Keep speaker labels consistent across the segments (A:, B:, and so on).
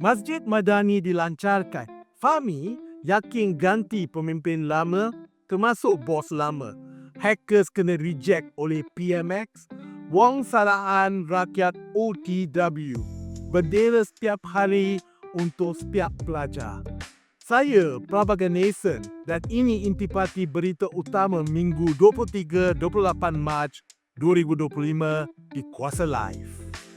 A: Masjid Madani dilancarkan. Fahmi yakin ganti pemimpin lama termasuk bos lama. Hackers kena reject oleh PMX. Wang salaan rakyat OTW. Bendera setiap hari untuk setiap pelajar. Saya Prabhagar Nathan dan ini intipati berita utama Minggu 23-28 Mac 2025 di Kuasa Live.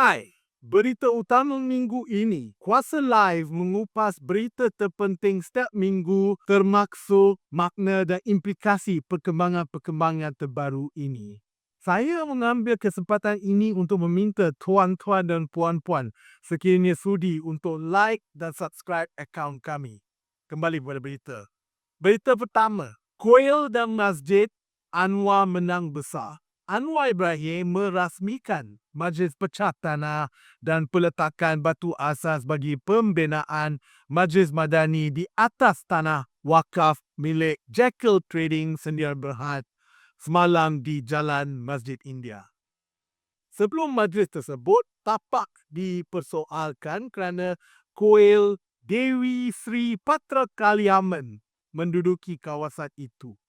A: Hai, berita utama minggu ini. Kuasa Live mengupas berita terpenting setiap minggu termaksud makna dan implikasi perkembangan-perkembangan terbaru ini. Saya mengambil kesempatan ini untuk meminta tuan-tuan dan puan-puan sekiranya sudi untuk like dan subscribe akaun kami. Kembali kepada berita. Berita pertama, Kuil dan Masjid Anwar menang besar. Anwar Ibrahim merasmikan Majlis Pecah Tanah dan peletakan batu asas bagi pembinaan Majlis Madani di atas tanah wakaf milik Jekyll Trading Sendirian Berhad semalam di Jalan Masjid India. Sebelum majlis tersebut, tapak dipersoalkan kerana kuil Dewi Sri Patra Kaliaman menduduki kawasan itu.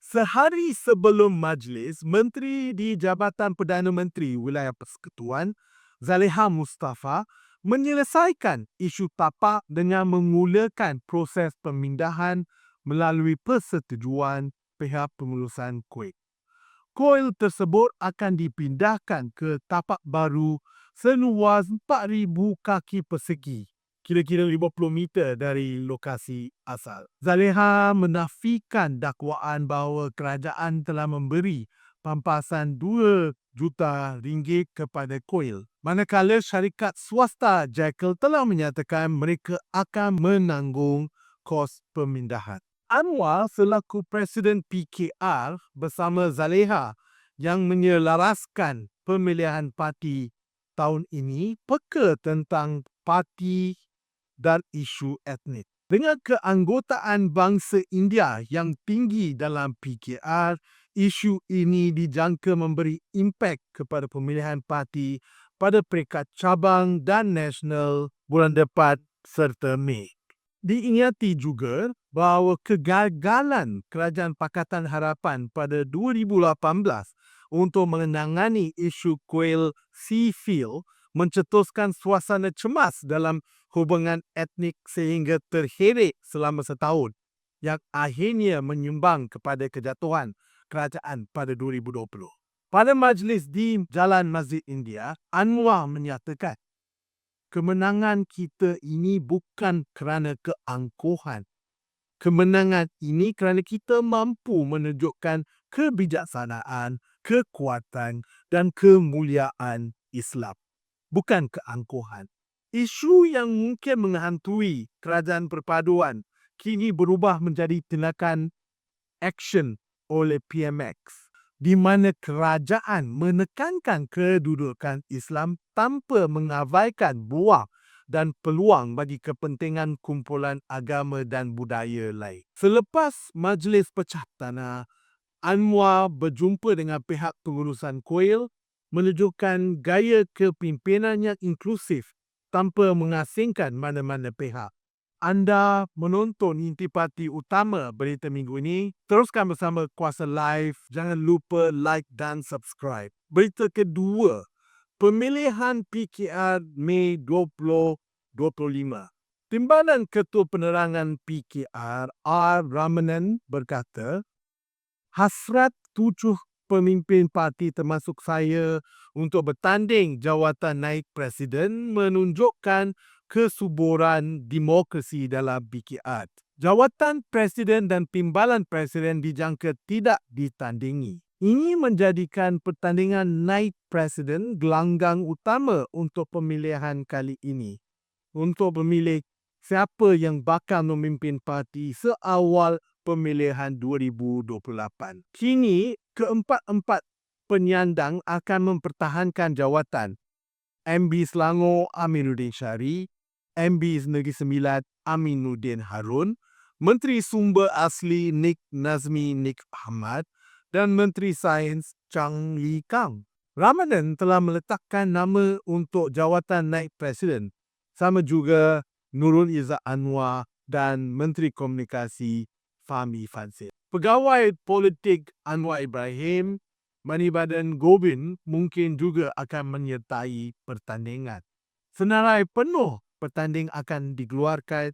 A: Sehari sebelum majlis, Menteri di Jabatan Perdana Menteri Wilayah Persekutuan, Zaleha Mustafa, menyelesaikan isu tapak dengan memulakan proses pemindahan melalui persetujuan pihak pengurusan kuil. Kuil tersebut akan dipindahkan ke tapak baru seluas 4,000 kaki persegi kira-kira 50 meter dari lokasi asal. Zaleha menafikan dakwaan bahawa kerajaan telah memberi pampasan 2 juta ringgit kepada Koil. Manakala syarikat swasta Jekyll telah menyatakan mereka akan menanggung kos pemindahan. Anwar selaku Presiden PKR bersama Zaleha yang menyelaraskan pemilihan parti tahun ini peka tentang parti dan isu etnik. Dengan keanggotaan bangsa India yang tinggi dalam PKR, isu ini dijangka memberi impak kepada pemilihan parti pada peringkat cabang dan nasional bulan depan serta Mei. Diingati juga bahawa kegagalan Kerajaan Pakatan Harapan pada 2018 untuk menangani isu kuil Seafield mencetuskan suasana cemas dalam hubungan etnik sehingga terheret selama setahun yang akhirnya menyumbang kepada kejatuhan kerajaan pada 2020. Pada majlis di Jalan Masjid India, Anwar menyatakan, kemenangan kita ini bukan kerana keangkuhan. Kemenangan ini kerana kita mampu menunjukkan kebijaksanaan, kekuatan dan kemuliaan Islam. Bukan keangkuhan. Isu yang mungkin menghantui kerajaan perpaduan kini berubah menjadi tindakan action oleh PMX di mana kerajaan menekankan kedudukan Islam tanpa mengabaikan buah dan peluang bagi kepentingan kumpulan agama dan budaya lain. Selepas majlis pecah tanah, Anwar berjumpa dengan pihak pengurusan kuil menunjukkan gaya kepimpinan yang inklusif tanpa mengasingkan mana-mana pihak. Anda menonton intipati utama berita minggu ini. Teruskan bersama Kuasa Live. Jangan lupa like dan subscribe. Berita kedua, pemilihan PKR Mei 2025. Timbalan Ketua Penerangan PKR R. Ramanan berkata, hasrat pemimpin parti termasuk saya untuk bertanding jawatan naik presiden menunjukkan kesuburan demokrasi dalam BKR. Jawatan presiden dan timbalan presiden dijangka tidak ditandingi. Ini menjadikan pertandingan naik presiden gelanggang utama untuk pemilihan kali ini. Untuk memilih siapa yang bakal memimpin parti seawal pemilihan 2028. Kini keempat-empat penyandang akan mempertahankan jawatan. MB Selangor Aminuddin Syari, MB Negeri Sembilan Aminuddin Harun, Menteri Sumber Asli Nik Nazmi Nik Ahmad, dan Menteri Sains Chang Li Kang. Ramadan telah meletakkan nama untuk jawatan naik presiden. Sama juga Nurul Izzat Anwar dan Menteri Komunikasi Fahmi Fadzil. Pegawai politik Anwar Ibrahim, Manibadan Gobin mungkin juga akan menyertai pertandingan. Senarai penuh pertanding akan dikeluarkan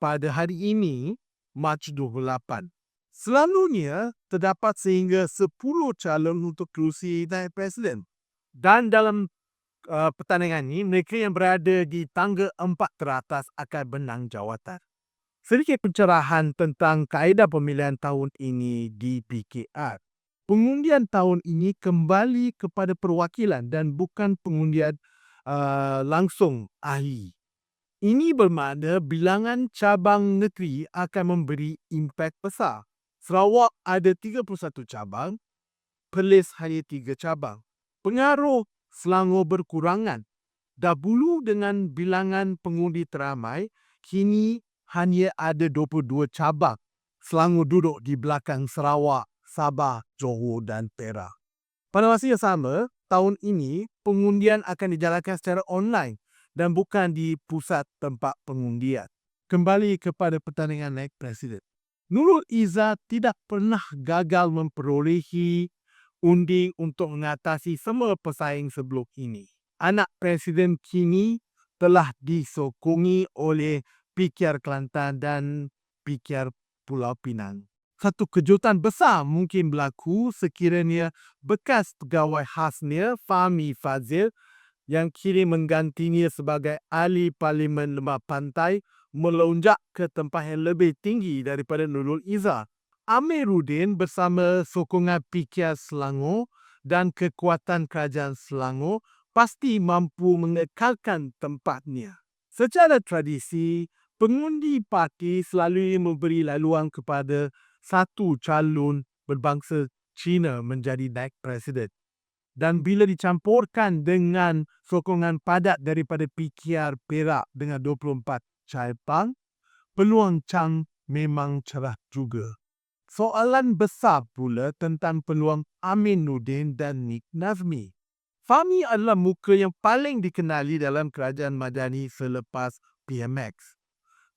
A: pada hari ini, Mac 28. Selalunya, terdapat sehingga 10 calon untuk kerusi naib presiden. Dan dalam uh, pertandingan ini, mereka yang berada di tangga 4 teratas akan menang jawatan. Sedikit pencerahan tentang kaedah pemilihan tahun ini di PKR. Pengundian tahun ini kembali kepada perwakilan dan bukan pengundian uh, langsung ahli. Ini bermakna bilangan cabang negeri akan memberi impak besar. Sarawak ada 31 cabang, Perlis hanya 3 cabang. Pengaruh Selangor berkurangan. Dahulu dengan bilangan pengundi teramai, kini hanya ada 22 cabang. Selangor duduk di belakang Sarawak, Sabah, Johor dan Perak. Pada masa yang sama, tahun ini pengundian akan dijalankan secara online dan bukan di pusat tempat pengundian. Kembali kepada pertandingan naik presiden. Nurul Izzah tidak pernah gagal memperolehi undi untuk mengatasi semua pesaing sebelum ini. Anak Presiden kini telah disokongi oleh PKR Kelantan dan PKR Pulau Pinang. Satu kejutan besar mungkin berlaku sekiranya bekas pegawai khasnya Fahmi Fazil yang kini menggantinya sebagai ahli Parlimen Lembah Pantai melonjak ke tempat yang lebih tinggi daripada Nurul Izzah. Amiruddin bersama sokongan PKR Selangor dan kekuatan kerajaan Selangor pasti mampu mengekalkan tempatnya. Secara tradisi, pengundi parti selalu memberi laluan kepada satu calon berbangsa Cina menjadi naik presiden. Dan bila dicampurkan dengan sokongan padat daripada PKR Perak dengan 24 cabang, peluang Chang memang cerah juga. Soalan besar pula tentang peluang Amin Nudin dan Nik Nazmi. Fahmi adalah muka yang paling dikenali dalam kerajaan Madani selepas PMX.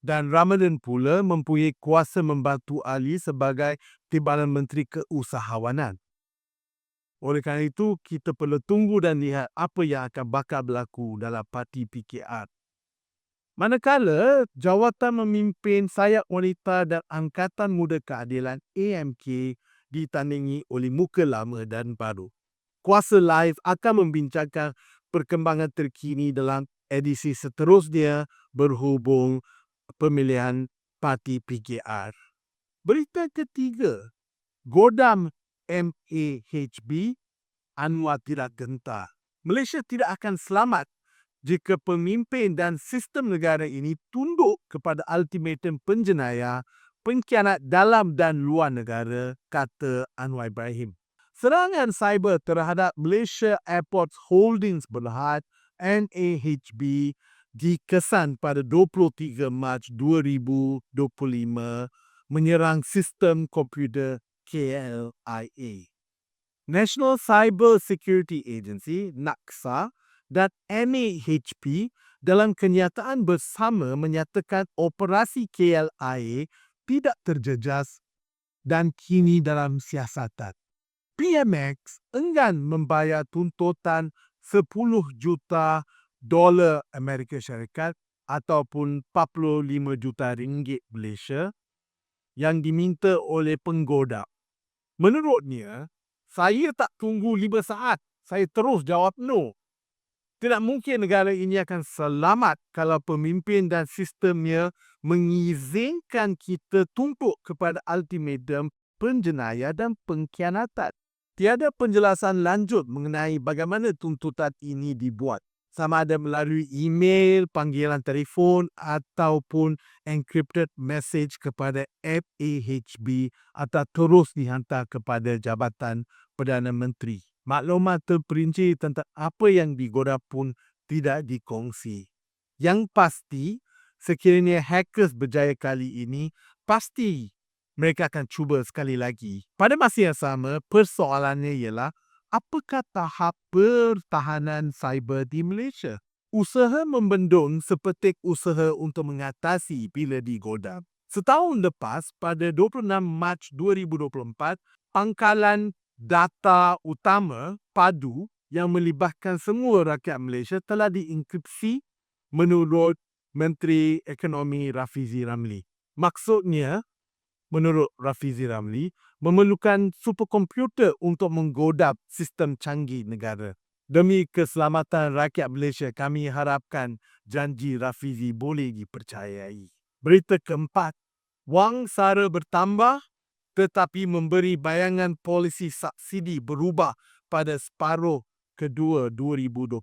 A: Dan Ramadan pula mempunyai kuasa membantu Ali sebagai Timbalan Menteri Keusahawanan. Oleh kerana itu, kita perlu tunggu dan lihat apa yang akan bakal berlaku dalam parti PKR Manakala jawatan memimpin sayap wanita dan Angkatan Muda Keadilan AMK ditandingi oleh muka lama dan baru. Kuasa Live akan membincangkan perkembangan terkini dalam edisi seterusnya berhubung pemilihan parti PKR. Berita ketiga, Godam MAHB Anwar tidak gentar. Malaysia tidak akan selamat jika pemimpin dan sistem negara ini tunduk kepada ultimatum penjenayah, pengkhianat dalam dan luar negara, kata Anwar Ibrahim. Serangan cyber terhadap Malaysia Airports Holdings Berhad NAHB dikesan pada 23 Mac 2025 menyerang sistem komputer KLIA. National Cyber Security Agency, NACSA, dan MAHP dalam kenyataan bersama menyatakan operasi KLIA tidak terjejas dan kini dalam siasatan. PMX enggan membayar tuntutan 10 juta dolar Amerika Syarikat ataupun 45 juta ringgit Malaysia yang diminta oleh penggoda. Menurutnya, saya tak tunggu 5 saat. Saya terus jawab no. Tidak mungkin negara ini akan selamat kalau pemimpin dan sistemnya mengizinkan kita tumpuk kepada ultimatum penjenayah dan pengkhianatan. Tiada penjelasan lanjut mengenai bagaimana tuntutan ini dibuat. Sama ada melalui email, panggilan telefon ataupun encrypted message kepada FAHB atau terus dihantar kepada Jabatan Perdana Menteri maklumat terperinci tentang apa yang digoda pun tidak dikongsi. Yang pasti, sekiranya hackers berjaya kali ini, pasti mereka akan cuba sekali lagi. Pada masa yang sama, persoalannya ialah apakah tahap pertahanan cyber di Malaysia? Usaha membendung sepetik usaha untuk mengatasi bila digodam. Setahun lepas, pada 26 Mac 2024, pangkalan data utama padu yang melibatkan semua rakyat Malaysia telah dienkripsi menurut Menteri Ekonomi Rafizi Ramli. Maksudnya, menurut Rafizi Ramli, memerlukan superkomputer untuk menggodap sistem canggih negara. Demi keselamatan rakyat Malaysia, kami harapkan janji Rafizi boleh dipercayai. Berita keempat, wang sara bertambah tetapi memberi bayangan polisi subsidi berubah pada separuh kedua 2025.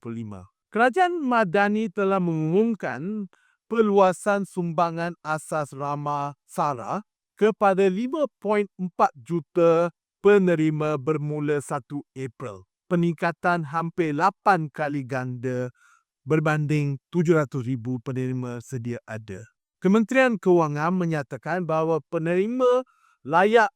A: Kerajaan Madani telah mengumumkan perluasan sumbangan asas ramah sara kepada 5.4 juta penerima bermula 1 April. Peningkatan hampir 8 kali ganda berbanding 700,000 penerima sedia ada. Kementerian Kewangan menyatakan bahawa penerima layak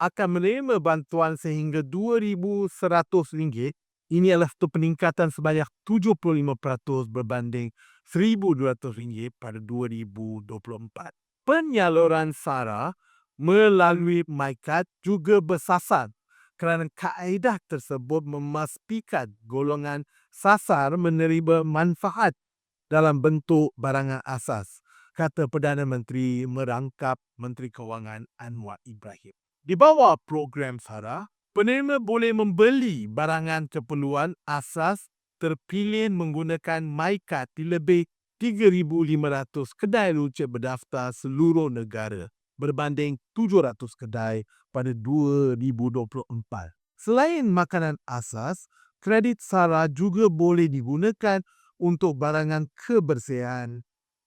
A: akan menerima bantuan sehingga RM2,100. Ini adalah satu peningkatan sebanyak 75% berbanding RM1,200 pada 2024. Penyaluran SARA melalui MyCard juga bersasar kerana kaedah tersebut memastikan golongan sasar menerima manfaat dalam bentuk barangan asas kata Perdana Menteri merangkap Menteri Kewangan Anwar Ibrahim. Di bawah program SARA, penerima boleh membeli barangan keperluan asas terpilih menggunakan MyCard di lebih 3,500 kedai runcit berdaftar seluruh negara berbanding 700 kedai pada 2024. Selain makanan asas, kredit SARA juga boleh digunakan untuk barangan kebersihan,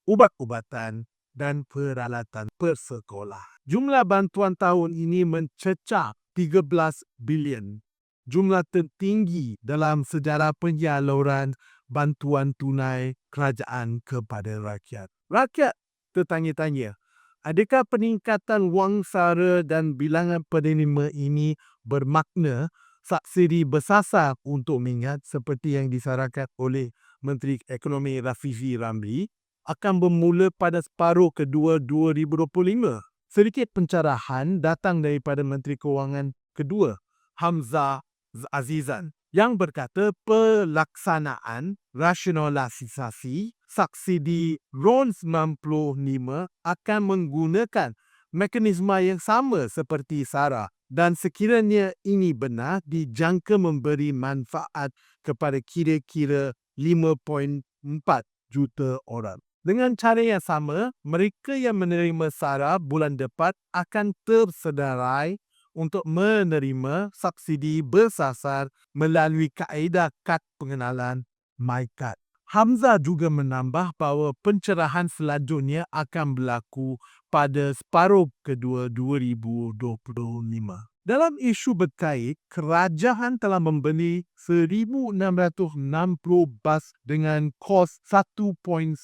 A: ubat-ubatan dan peralatan persekolah. Jumlah bantuan tahun ini mencecah 13 bilion. Jumlah tertinggi dalam sejarah penyaluran bantuan tunai kerajaan kepada rakyat. Rakyat tertanya-tanya, adakah peningkatan wang sara dan bilangan penerima ini bermakna subsidi bersasar untuk minyak seperti yang disarankan oleh Menteri Ekonomi Rafizi Ramli akan bermula pada separuh kedua 2025. Sedikit pencerahan datang daripada Menteri Kewangan kedua, Hamzah Azizan, yang berkata pelaksanaan rasionalisasi subsidi RON 95 akan menggunakan mekanisme yang sama seperti SARA dan sekiranya ini benar dijangka memberi manfaat kepada kira-kira 5.4 juta orang. Dengan cara yang sama, mereka yang menerima SARA bulan depan akan tersedarai untuk menerima subsidi bersasar melalui kaedah kad pengenalan MyCard. Hamzah juga menambah bahawa pencerahan selanjutnya akan berlaku pada separuh kedua 2025. Dalam isu berkait, kerajaan telah membeli 1,660 bas dengan kos 1.9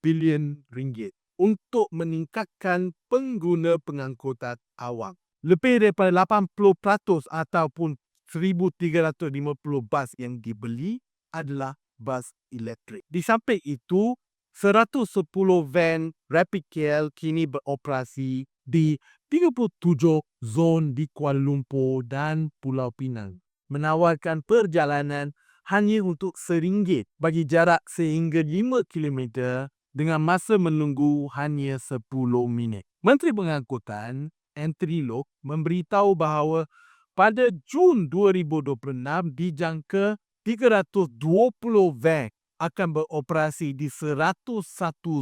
A: bilion ringgit untuk meningkatkan pengguna pengangkutan awam. Lebih daripada 80% ataupun 1,350 bas yang dibeli adalah bas elektrik. Di samping itu, 110 van Rapid KL kini beroperasi di 37 zon di Kuala Lumpur dan Pulau Pinang menawarkan perjalanan hanya untuk seringgit bagi jarak sehingga 5 km dengan masa menunggu hanya 10 minit. Menteri Pengangkutan Anthony Lok memberitahu bahawa pada Jun 2026 dijangka 320 van akan beroperasi di 101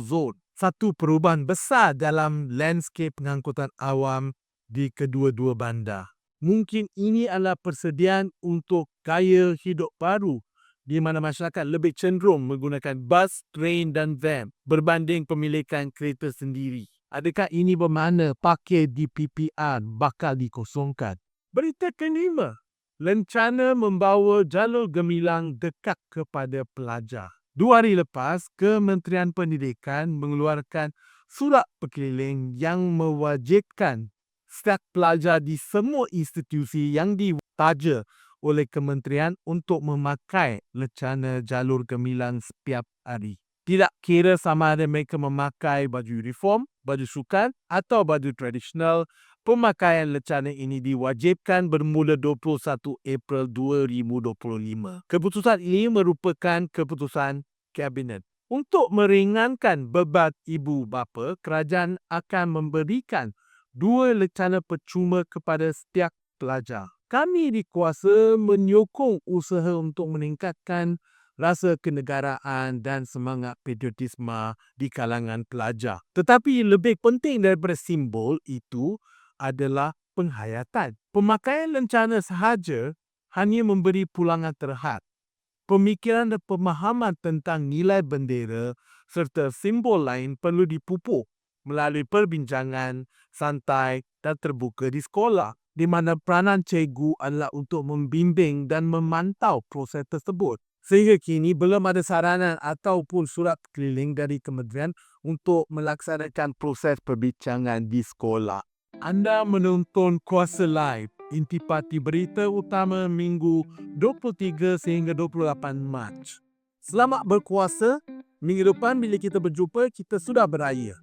A: zon satu perubahan besar dalam landscape pengangkutan awam di kedua-dua bandar. Mungkin ini adalah persediaan untuk gaya hidup baru di mana masyarakat lebih cenderung menggunakan bus, train dan van berbanding pemilikan kereta sendiri. Adakah ini bermakna pakai di PPR bakal dikosongkan? Berita kelima, lencana membawa jalur gemilang dekat kepada pelajar. Dua hari lepas, Kementerian Pendidikan mengeluarkan surat berkeliling yang mewajibkan setiap pelajar di semua institusi yang ditaja oleh kementerian untuk memakai lecana jalur gemilang setiap hari. Tidak kira sama ada mereka memakai baju uniform, baju sukan atau baju tradisional, pemakaian lecana ini diwajibkan bermula 21 April 2025. Keputusan ini merupakan keputusan Kabinet. Untuk meringankan beban ibu bapa, kerajaan akan memberikan dua lecana percuma kepada setiap pelajar. Kami di kuasa menyokong usaha untuk meningkatkan rasa kenegaraan dan semangat patriotisme di kalangan pelajar. Tetapi lebih penting daripada simbol itu adalah penghayatan. Pemakaian lencana sahaja hanya memberi pulangan terhad pemikiran dan pemahaman tentang nilai bendera serta simbol lain perlu dipupuk melalui perbincangan santai dan terbuka di sekolah di mana peranan cikgu adalah untuk membimbing dan memantau proses tersebut. Sehingga kini belum ada saranan ataupun surat keliling dari kementerian untuk melaksanakan proses perbincangan di sekolah. Anda menonton Kuasa Live intipati berita utama minggu 23 sehingga 28 Mac. Selamat berkuasa. Minggu depan bila kita berjumpa, kita sudah beraya.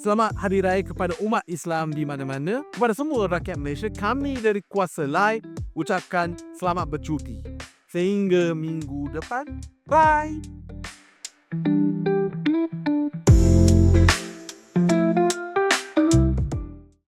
A: Selamat Hari Raya kepada umat Islam di mana-mana. Kepada semua rakyat Malaysia, kami dari Kuasa Live ucapkan selamat bercuti. Sehingga minggu depan. Bye!